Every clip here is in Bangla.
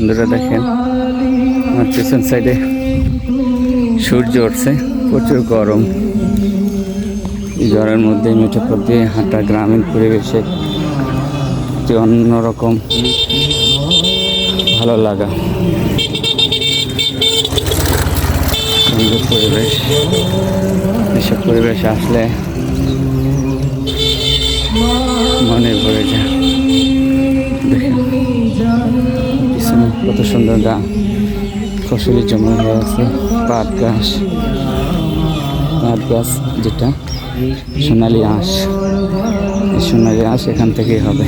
বন্ধুরা দেখেন, আমার পেছন সাইডে সূর্য উঠছে, প্রচুর গরম। এই গরমের মধ্যে মেঠো পথ দিয়ে হাঁটা গ্রামীণ পরিবেশে একটি অন্যরকম ভালো লাগা। সুন্দর পরিবেশ। এসব পরিবেশে আসলে মনে পড়ে যায়। সুন্দর গা ফসলের জমি হয়ে আছে পাট গাছ পাট গাছ যেটা, সোনালি আঁশ। এই সোনালি আঁশ এখান থেকেই হবে।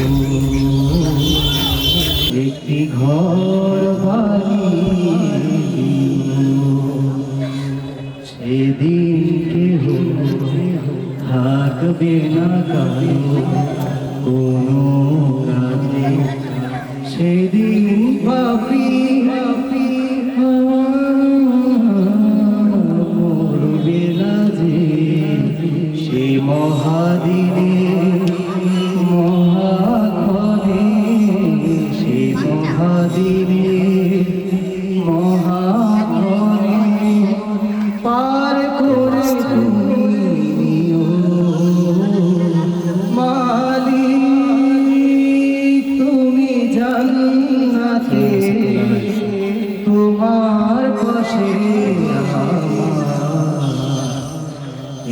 সেদিন পাপি মহাদিনে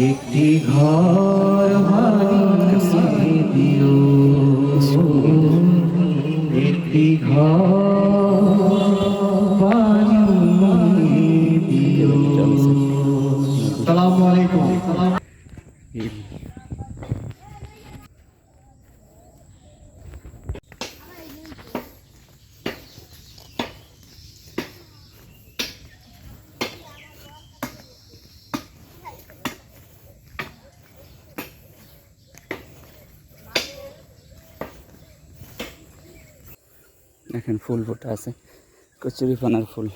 একটি ঘর বানিয়ে দিও। একটি ঘর দেখেন ফুল ফোটা আছে কচুরি পানার ফুল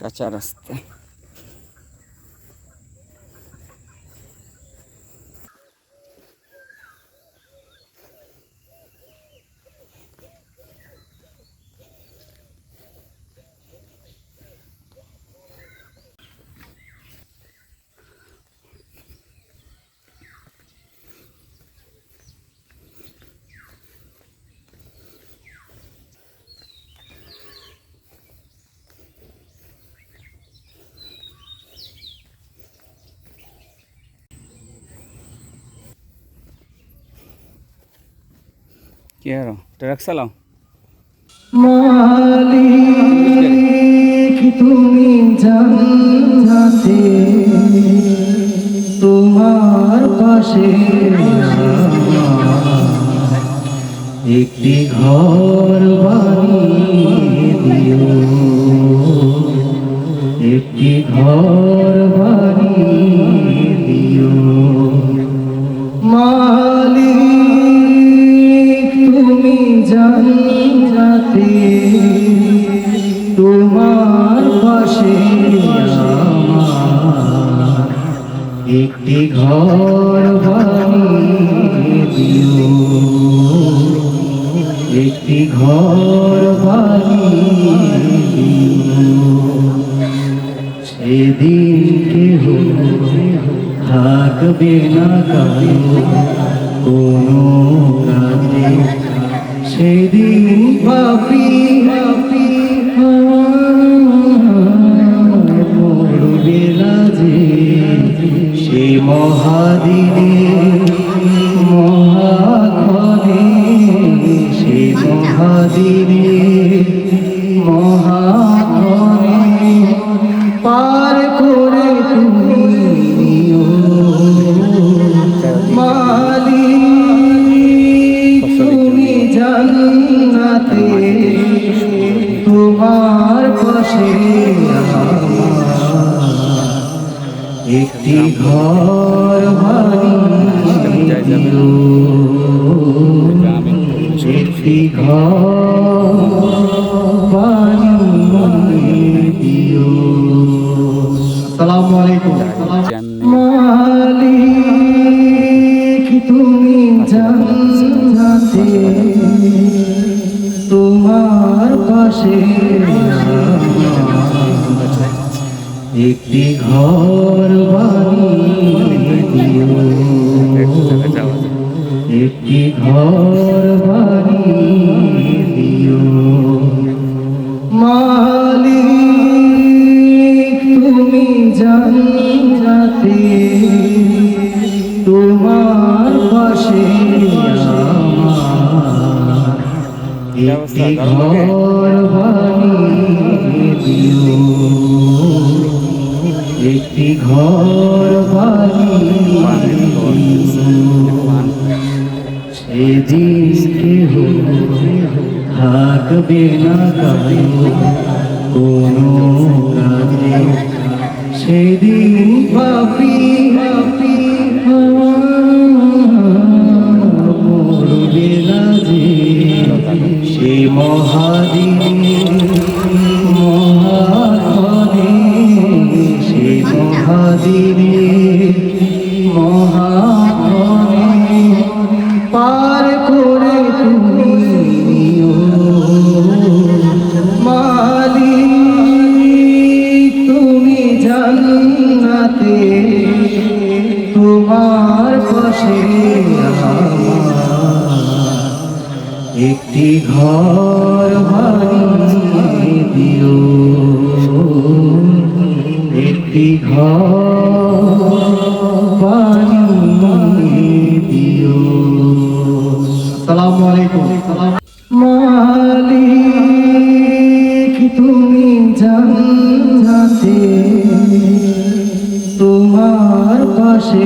কাঁচা রাস্তা কি আর ট্রাক মালিক তুমি জান্নাতে তোমার পাশে একটি ঘর বানিয়ে দিও একটি ঘর বানিয়ে একটি ঘর বানিয়ে দিও। একটি ঘর বানিয়ে সেদিন কেহ থাকবে না কারও, কোনো কাজে। সেদিন পাপি পাপি মহাদিনে মহাঘরে সে মহাদিনে মহাঘরে পার করে তুমি মালিক তুমি জান্নাতে তোমার পাশে একটি ঘর একটি আসসালামু আলাইকুম। মালিক তুমি জান্নাতে তোমার পাশে একটি ঘর একটি ঘর বানিয়ে দিও। মালিক তুমি জান্নাতে তোমার পাশে একটি ঘর বানিয়ে দিও। একটি ঘর সেদিন কেহ থাকবে না কারও কোনো কাজে। সেদিন পাপি তোমার পাশে একটি ঘর বানিয়ে দিও। একটি ঘর বানিয়ে দিও। আসসালামু আলাইকুম। মালিক, তুমি জান্নাতে তোমার পাশে